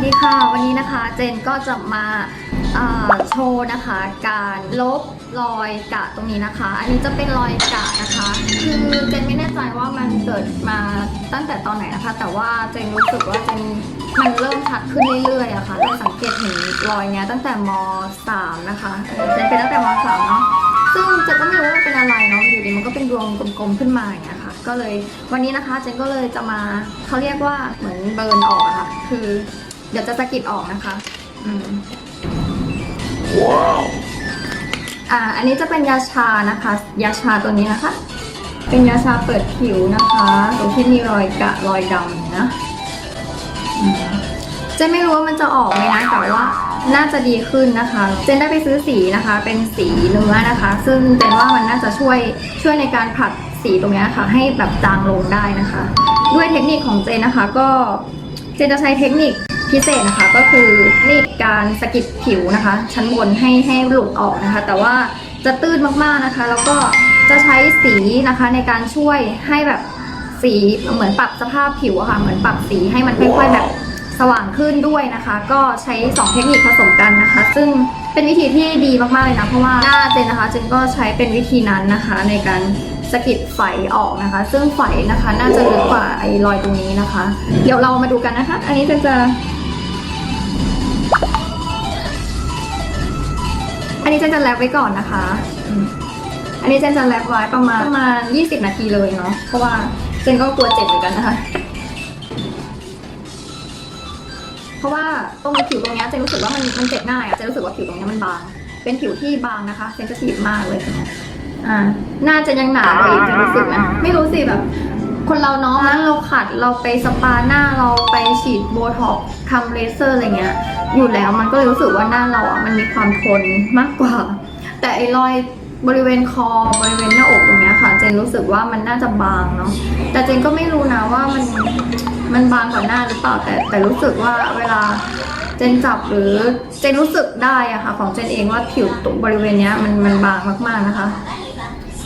วัสดีค่ะ วันนี้นะคะเจนก็จะมาาโชว์นะคะ การลบรอยกะตรงนี้นะคะ อันนี้จะเป็นรอยกะนะคะ คือเจนไม่แน่ใจว่ามันเกิดมาตั้งแต่ตอนไหนนะคะ แต่ว่าเจนรู้สึกว่าเจนมันเริ่มชัดขึ้นเรื่อยๆอะค่ะเจนสังเกตเห็นรอยเนี้ยตั้งแต่ม .3 นะคะเออเจนเป็นตั้งแต่ม .3 เนาะซึ่งเจนก็ไม่รู้ว่ามันเป็นอะไรเนาะอยู่ดีมันก็เป็นดวงกลมๆขึ้นมาอย่างเงี้ยค่ะก็เลยวันนี้นะคะเจนก็เลยจะมาเขาเรียกว่าเหมือนเบิร์นออกอะค่ะคือ เดี๋ยวจะสะกิดออกนะคะ อืมอ่า อันนี้จะเป็นยาชานะคะ ยาชาตัวนี้นะคะ เป็นยาชาเปิดผิวนะคะตรงที่มีรอยกะรอยดำนะอืมเจนไม่รู้ว่ามันจะออกไหมนะแต่ว่าน่าจะดีขึ้นนะคะ เจนได้ไปซื้อสีนะคะ เป็นสีเนื้อนะคะ ซึ่งเจนว่ามันน่าจะช่วยช่วยในการผลัดสีตรงเนี้ยค่ะให้แบบจางลงได้นะคะ ด้วยเทคนิคของเจนนะคะ ก็เจนจะใช้เทคนิค พิเศษนะคะก็คือเทคนิคการสะกิดผิวนะคะ ชั้นบนให้ให้หลุดออกนะคะ แต่ว่าจะตื้นมากๆนะคะ แล้วก็จะใช้สีนะคะในการช่วยให้แบบสีเหมือนปรับสภาพผิวอะค่ะ เหมือนปรับสีให้มันค่อยๆแบบสว่างขึ้นด้วยนะคะ ก็ใช้ 2 เทคนิคผสมกันนะคะ ซึ่งเป็นวิธีที่ดีมากๆเลยนะ เพราะว่าหน้าเจนนะคะเจนก็ใช้เป็นวิธีนั้นนะคะ ในการสะกิดไฝออกนะคะ ซึ่งไฝนะคะ น่าจะลึกกว่าไอ้รอยตรงนี้นะคะ เดี๋ยวเรามาดูกันนะคะ อันนี้เจนจะ อันนี้เจนจะแรปไว้ก่อนนะคะอืมอันนี้เจนจะแรปไว้ประมาณประมาณ 20 นาทีเลยเนาะ เพราะว่าเจนก็กลัวเจ็บเหมือนกันนะคะ เพราะว่าตรงผิวตรงเนี้ยเจนรู้สึกว่ามันมันเจ็บง่ายอะเจนรู้สึกว่าผิวตรงเนี้ยมันบาง เป็นผิวที่บางนะคะเซนซิทีฟมากเลยเนี่ยอ่าหน้าเจนยังหนาเลยเจนรู้สึกนะ ไม่รู้สิแบบ คนเราเนาะนั้นเราขัดเราไปสปาหน้าเราไปฉีดโบท็อกซ์ทำเลเซอร์อะไรเงี้ย อยู่แล้วมันก็เลยรู้สึกว่าหน้าเราอะมันมีความทนมากกว่า แต่ไอ้รอยบริเวณคอบริเวณหน้าอกตรงเนี้ยค่ะ เจนรู้สึกว่ามันน่าจะบางเนาะแต่เจนก็ไม่รู้นะว่ามันมันบางกว่าหน้าหรือเปล่าแต่แต่รู้สึกว่าเวลาเจนจับหรือเจนรู้สึกได้อะค่ะ ของเจนเองว่าผิวตรงบริเวณเนี้ยมันมันบางมากๆนะคะ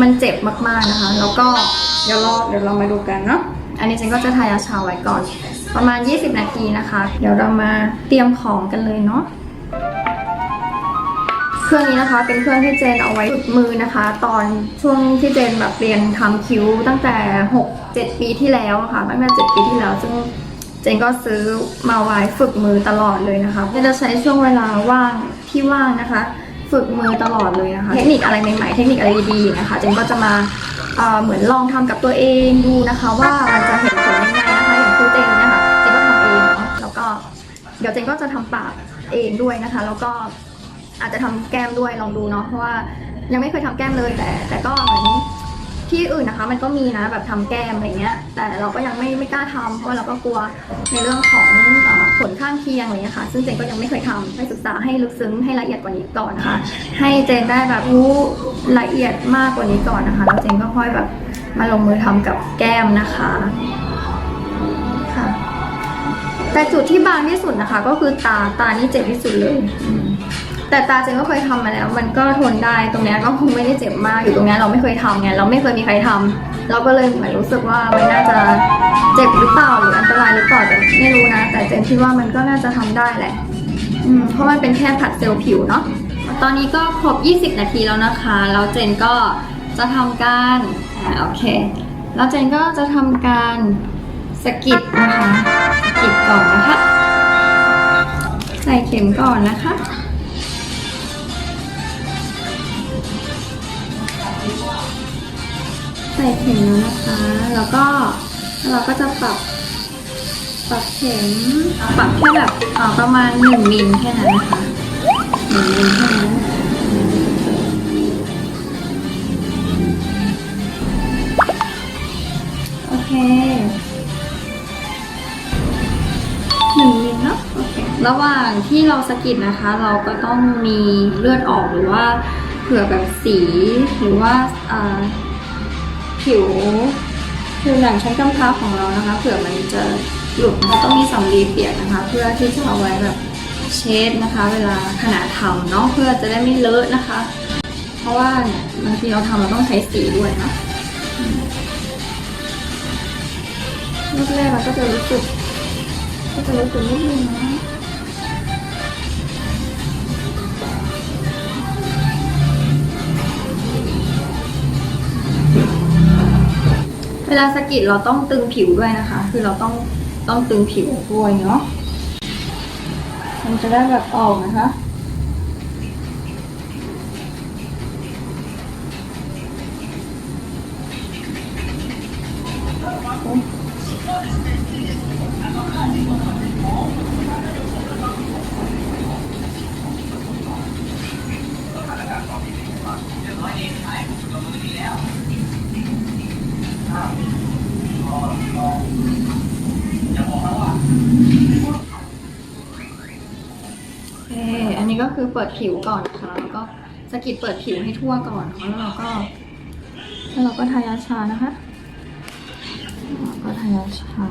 มันเจ็บมากๆนะคะ แล้วก็เดี๋ยวรอเดี๋ยวเรามาดูกันเนาะอันนี้ฉันก็จะทายาชาไว้ก่อน ประมาณ 20 นาทีนะคะ เดี๋ยวเรามาเตรียมของกันเลยเนาะเครื่องนี้นะคะเป็นเครื่องที่เจนเอาไว้ฝึกมือนะคะ ตอนช่วงที่เจนแบบเรียนทำคิ้วตั้งแต่ 6 7 ปีที่แล้วะค่ะตั้งแต่7ปีที่แล้วซึ่งเจนก็ซื้อมาไว้ฝึกมือตลอดเลยนะคะเจนจะใช้ช่วงเวลาว่างที่ว่างนะคะ ฝึกมือตลอดเลยนะคะ เทคนิคอะไรใหม่ๆ เทคนิคอะไรดีๆนะคะเจนก็จะมาเอ่อเหมือนลองทำกับตัวเองดูนะคะ ว่ามันจะเห็นผลยังไงนะคะอย่างคือเจนเนะคะเจนก็ทำเองเนาะแล้วก็เดี๋ยวเจนก็จะทำปากเองด้วยนะคะ แล้วก็อาจจะทำแก้มด้วยลองดูเนาะเพราะว่ายังไม่เคยทำแก้มเลยแต่ แต่ก็เหมือนที่อื่นนะคะ มันก็มีนะแบบทำแก้มอะไรเงี้ยแต่เราก็ยังไม่ไม่กล้าทำเพราะว่าเราก็กลัวในเรื่องของเออ ผลข้างเคียงอะไรเงี้ยค่ะ ซึ่งเจนก็ยังไม่เคยทำไปศึกษาให้ลึกซึ้งให้ละเอียดกว่านี้ก่อนนะคะ ให้เจนได้แบบรู้ละเอียดมากกว่านี้ก่อนนะคะแล้วเจนก็ค่อยแบบมาลงมือทำกับแก้มนะคะค่ะ แต่จุดที่บางที่สุดนะคะ ก็คือตาตานี่เจ็บที่สุดเลย แต่ตาเจนก็เคยทำมาแล้ว มันก็ทนได้ตรงนี้ก็คงไม่ได้เจ็บมากอยู่ตรงนี้เราไม่เคยทำไงเราไม่เคยมีใครทำเราก็เลยเหมือนรู้สึกว่ามันน่าจะเจ็บหรือเปล่าหรืออันตรายหรือเปล่าแต่ไม่รู้นะ แต่เจนคิดว่ามันก็น่าจะทำได้แหละอืมเพราะมันเป็นแค่ผัดเซลล์ผิวเนาะตอนนี้ก็ครบ 20 นาทีแล้วนะคะแล้วเจนก็จะทำการอ่าโอเค แล้วเจนก็จะทำการสกิดนะคะสกิดก่อนนะคะ ใส่เข็มก่อนนะคะ ใส่เข็มแล้วนะคะ แล้วก็เราก็จะปรับปรับเข็มปรับแค่แบบประมาณหนึ่งมิลแค่นั้นนะคะหนึ่งมิลแค่นั้นโอเคหนึ่งมิลเนาะโอเคระหว่างที่เราสกิดนะคะ เราก็ต้องมีเลือดออกหรือว่าเผื่อแบบสีหรือว่าอ่อ ผิวผิวหนังชั้นกำพร้าของเรานะคะ เผื่อมันจะหลุดนะคะต้องมีสำลีเปียกนะคะ เพื่อที่จะเอาไว้แบบเช็ดนะคะ เวลาขณะทำเนาะเพื่อจะได้ไม่เลอะนะคะ เพราะว่าเนี่ยบางทีเราทำเราต้องใช้สีด้วยนะแรกเราก็จะรู้สึกก็จะรู้สึกนิดนึงนะ เวลาสกิดเราต้องตึงผิวด้วยนะคะ คือเราต้องต้องตึงผิวด้วยเนาะมันจะได้แบบออกนะคะ เค อันนี้ก็คือเปิดผิวก่อนนะคะแล้วก็สกิดเปิดผิวให้ทั่วก่อนนะคะแล้วเราก็แล้วเราก็ทายาชานะคะแล้วก็ทายาชา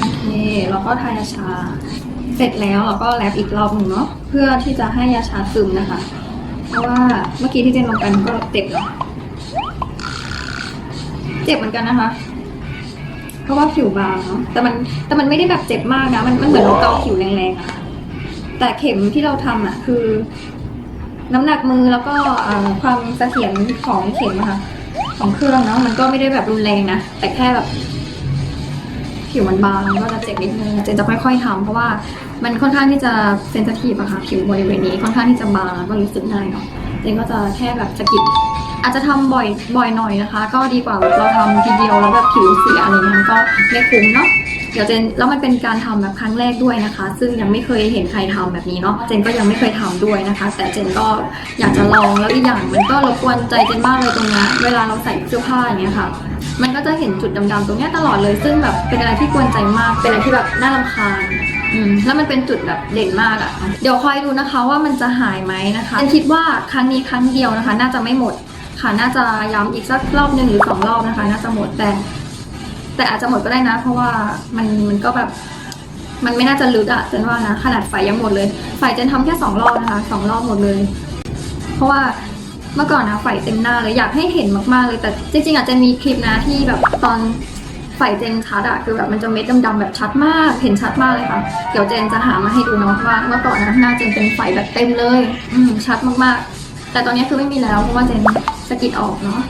โอเคแล้วก็ทายาชา เสร็จแล้วเราก็แรปอีกรอบหนึ่งเนาะเพื่อที่จะให้ยาชาซึมนะคะ เพราะว่าเมื่อกี้ที่เจนลงไปมันก็เจ็บเนาะ เจ็บเหมือนกันนะคะ เพราะว่าผิวบางเนาะแต่มันแต่มันไม่ได้แบบเจ็บมากนะมันมันเหมือนเราเกาผิวแรงๆอะแต่เข็มที่เราทำอะคือ น้ำหนักมือแล้วก็เอ่อความเสถียรของเข็มอะค่ะ ของเครื่องเนาะมันก็ไม่ได้แบบรุนแรงนะแต่แค่แบบ ผิวมันบางมันก็จะเจ็บนิดนึงเจนจะค่อยๆทำเพราะว่ามันค่อนข้างที่จะเซนซิทีฟอะค่ะ ผิวบริเวณนี้ค่อนข้างที่จะบางแล้วก็รู้สึกง่ายเนาะเจนก็จะแค่แบบสะกิด อาจจะทำบ่อยบ่อยหน่อยนะคะ ก็ดีกว่าแบบเราทำทีเดียวแล้วแบบผิวเสียอะไรเงี้ยมันก็ไม่คุ้มเนาะเดี๋ยวเจนแล้วมันเป็นการทำแบบครั้งแรกด้วยนะคะ ซึ่งยังไม่เคยเห็นใครทำแบบนี้เนาะเจนก็ยังไม่เคยทำด้วยนะคะ แต่เจนก็อยากจะลองแล้วอีกอย่างมันก็รบกวนใจเจนมากเลยตรงนี้เวลาเราใส่เสื้อผ้าอย่างเงี้ยค่ะ มันก็จะเห็นจุดดำๆตรงเนี้ยตลอดเลย ซึ่งแบบเป็นอะไรที่กวนใจมากเป็นอะไรที่แบบน่ารำคาญอืมแล้วมันเป็นจุดแบบเด่นมากอะ่ะ เดี๋ยวคอยดูนะคะว่ามันจะหายไหมนะคะฉันคิดว่าครั้งนี้ครั้งเดียวนะคะ น่าจะไม่หมด ค่ะน่าจะย้ำอีกสักรอบหนึ่งหรือสองรอบนะคะ น่าจะหมดแต่ แต่อาจจะหมดก็ได้นะ เพราะว่ามันมันก็แบบมันไม่น่าจะลึกอะเจนว่านะขนาดไฟยังหมดเลยไฟเจนทำแค่สองรอบนะคะสองรอบหมดเลย เพราะว่าเมื่อก่อนนะไฟเต็มหน้าเลยอยากให้เห็นมากๆเลยแต่จริงๆอาจจะมีคลิปนะที่แบบตอนไฟเจนชัดอะคือแบบมันจะเม็ดดำๆแบบชัดมากเห็นชัดมากเลยค่ะเดี๋ยวเจนจะหามาให้ดูเนาะว่าเมื่อก่อนนะหน้าเจนเป็นไฟแบบเต็มเลย อืมชัดมากๆ แต่ตอนนี้คือไม่มีแล้วเพราะว่าเจน สกิดออกเนาะ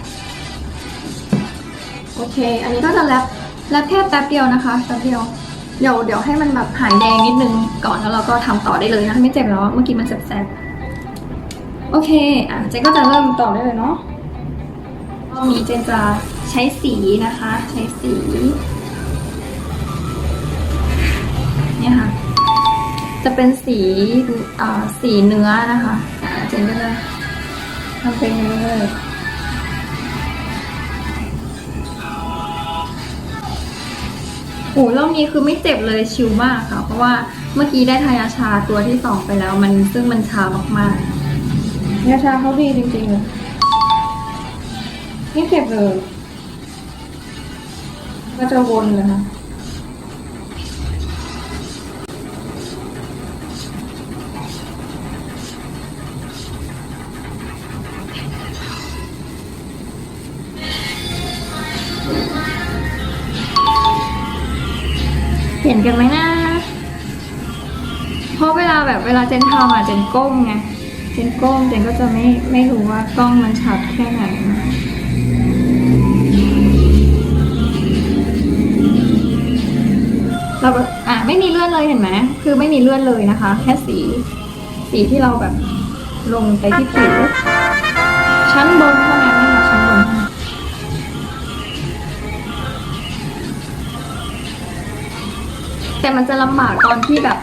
โอเค อันนี้ก็จะแรปแรปแค่แป๊บเดียวนะคะแป๊บเดียวเดี๋ยวเดี๋ยวให้มันแบบหายแดงนิดนึงก่อนแล้วเราก็ทำต่อได้เลยนะไม่เจ็บแล้วเมื่อกี้มันแสบๆโอเคอะเจนก็จะเริ่มต่อได้เลยเนาะรอบนี้เจนจะใช้สีนะคะ ใช้สีเนี่ยค่ะ จะเป็นสีอ่าสีเนื้อนะคะเจนก็จะทำเป็นอย่างนี้เลย อ้รอบนี้คือไม่เจ็บเลยชิลมากค่ะ เพราะว่าเมื่อกี้ได้ทายาชาตัวที่สองไปแล้ว มันซึ่งมันชามากๆยาชาเขาดีจริงๆเลยไม่เจ็บเลย ก็จะวนเลยค่ะ ห็นกันไหมนะ เพราะเวลาแบบเวลาเจนทำอะเจนก้มไง เจนก้มเจนก็จะไม่ไม่รู้ว่ากล้องมันชัดแค่ไหนเราแบบอะไม่มีเลื่อนเลยเห็นไหมคือไม่มีเลื่อนเลยนะคะ แค่สี สีที่เราแบบลงไปที่ผิวชั้นบนเท่า แต่มันจะลำบากตอนที่แบบ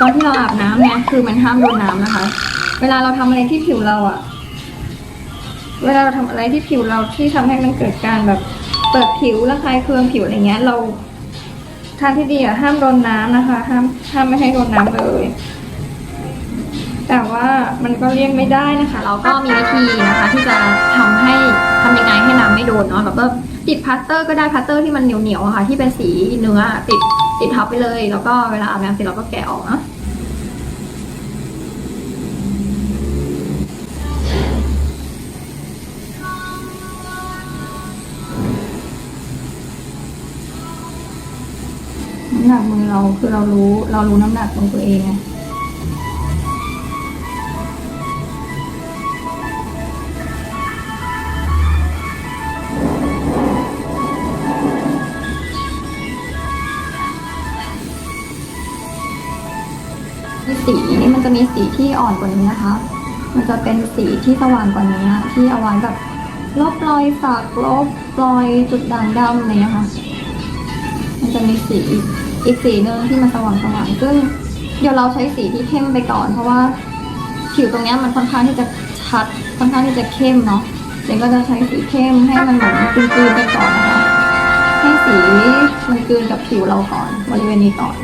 ตอนที่เราอาบน้ำเนี่ยคือมันห้ามโดนน้ำนะคะ เวลาเราทำอะไรที่ผิวเราอะเวลาเราทำอะไรที่ผิวเราที่ทำให้มันเกิดการแบบเปิดผิวระคายเคืองผิวอะไรเงี้ย เราทางที่ดีอะห้ามโดนน้ำนะคะ ห้ามห้ามไม่ให้โดนน้ำเลย แต่ว่ามันก็เลี่ยงไม่ได้นะคะ เราก็มีวิธีนะคะ ที่จะทำให้ทำยังไงให้น้ำไม่โดนเนาะแล้วก็ติดพลาสเตอร์ก็ได้พลาสเตอร์ที่มันเหนียวๆค่ะ ที่เป็นสีเนื้อติด ติดทับไปเลย แล้วก็เวลาอาบน้ำเสร็จเราก็แกะออกเนาะน้ำหนักมือเราคือเรารู้เรารู้น้ำหนักของตัวเองไง สีนี่มันจะมีสีที่อ่อนกว่านี้นะคะ มันจะเป็นสีที่สว่างกว่านี้ที่เอาไว้แบบลบรอยสักลบรอยจุดด่างดำอะไรอย่างเงี้ยค่ะ มันจะมีสีอีกสีหนึ่งที่มันสว่างสว่างๆซึ่งเดี๋ยวเราใช้สีที่เข้มไปก่อน เพราะว่าผิวตรงนี้มันค่อนข้างที่จะชัดค่อนข้างที่จะเข้มเนาะเจนก็จะใช้สีเข้มให้มันเหมือนกลืนๆไปก่อนนะคะให้สีมันกลืนกับผิวเราก่อนบริเวณนี้ก่อน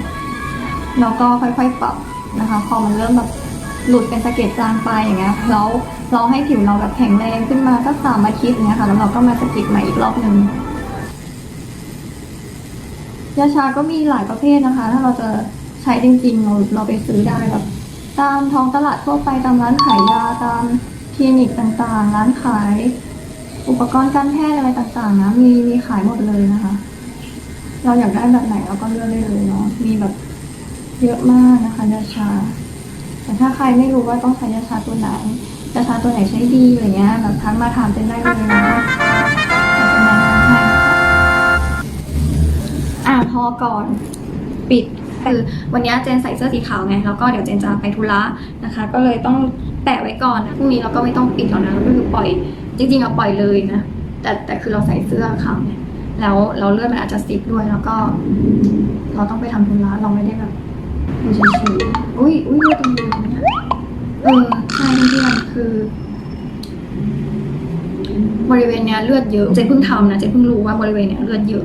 แล้วก็ค่อยๆปรับ นะคะ พอมันเริ่มแบบหลุดเป็นสะเก็ดจางไปอย่างเงี้ยแล้วเราให้ผิวเราแบบแข็งแรงขึ้นมาสักสามอาทิตย์อย่างเงี้ยค่ะ แล้วเราก็มาสะกิดใหม่อีกรอบหนึ่งยาชาก็มีหลายประเภทนะคะ ถ้าเราจะใช้จริงๆเราเราไปซื้อได้แบบตามท้องตลาดทั่วไปตามร้านขายยาตามคลินิกต่างๆ ร้านขาย อุปกรณ์การแพทย์อะไรต่างๆนะมีมีขายหมดเลยนะคะ เราอยากได้แบบไหนเราก็เลือกได้เลยเนาะมีแบบ เยอะมากนะคะยาชา แต่ถ้าใครไม่รู้ว่าต้องใช้ยาชาตัวไหนยาชาตัวไหนใช้ดีอะไรเงี้ยแบบทักมาถามเจนได้เลยนะอะพอก่อนปิดคือวันนี้เจนใส่เสื้อสีขาวไงแล้วก็เดี๋ยวเจนจะไปธุระนะคะ ก็เลยต้องแปะไว้ก่อนพรุ่งนี้เราก็ไม่ต้องปิดแล้วนะก็คือปล่อย จริงๆเราปล่อยเลยนะแต่แต่คือเราใส่เสื้อขาวไงแล้วเราเลือดมันอาจจะซิปด้วยแล้วก็ เราต้องไปทำธุระเราไม่ได้แบบ อยู่เฉยๆอุ้ยอุ้ยเลือดตรงนี้เนี่ยเออใช่เพื่อนคือ บริเวณเนี้ยเลือดเยอะเจนเพิ่งทำนะเจนเพิ่งรู้ว่าบริเวณเนี้ยเลือดเยอะ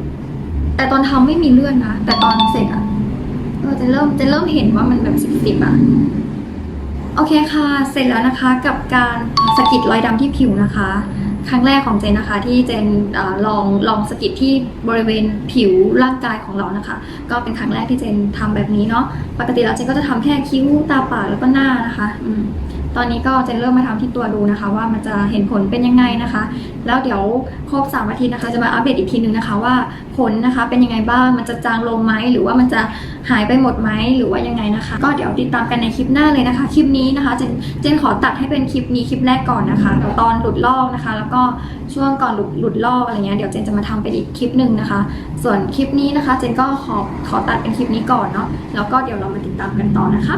แต่ตอนทำไม่มีเลือดนะแต่ตอนเสร็จอะเออจนเริ่มจนเริ่มเห็นว่ามันแบบสิบๆอะโอเคค่ะ เสร็จแล้วนะคะกับการสะกิดรอยดำที่ผิวนะคะ ครั้งแรกของเจนนะคะ ที่เจนอลองลองสกิดที่บริเวณผิวร่างกายของเรานะคะ ก็เป็นครั้งแรกที่เจนทำแบบนี้เนาะปกติแล้วเจนก็จะทำแค่คิ้วตาปากแล้วก็หน้านะคะอืม ตอนนี้ก็เจนเริ่มมาทำที่ตัวดูนะคะ ว่ามันจะเห็นผลเป็นยังไงนะคะ แล้วเดี๋ยวครบสามอาทิตย์นะคะ จะมาอัปเดตอีกทีนึงนะคะว่าผลนะคะเป็นยังไงบ้างมันจะจางลงไหมหรือว่ามันจะหายไปหมดไหมหรือว่ายังไงนะคะ ก็เดี๋ยวติดตามกันในคลิปหน้าเลยนะคะ คลิปนี้นะคะเจนเจนขอตัดให้เป็นคลิปนี้คลิปแรกก่อนนะคะตอนหลุดลอกนะคะ แล้วก็ช่วงก่อนหลุดหลุดลอกอะไรเงี้ยเดี๋ยวเจนจะมาทำเป็นอีกคลิปหนึ่งนะคะ ส่วนคลิปนี้นะคะ เจนก็ขอขอตัดเป็นคลิปนี้ก่อนเนาะแล้วก็เดี๋ยวเรามาติดตามกันต่อนะคะ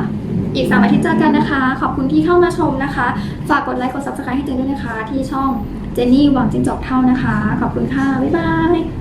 อีกสามอาทิตย์เจอกันนะคะ ขอบคุณที่เข้ามาชมนะคะ ฝากกดไลค์กด subscribe ให้เจนด้วยนะคะ ที่ช่องเจนนี่หวังจินจอกเท่านะคะ ขอบคุณค่ะ บ๊ายบาย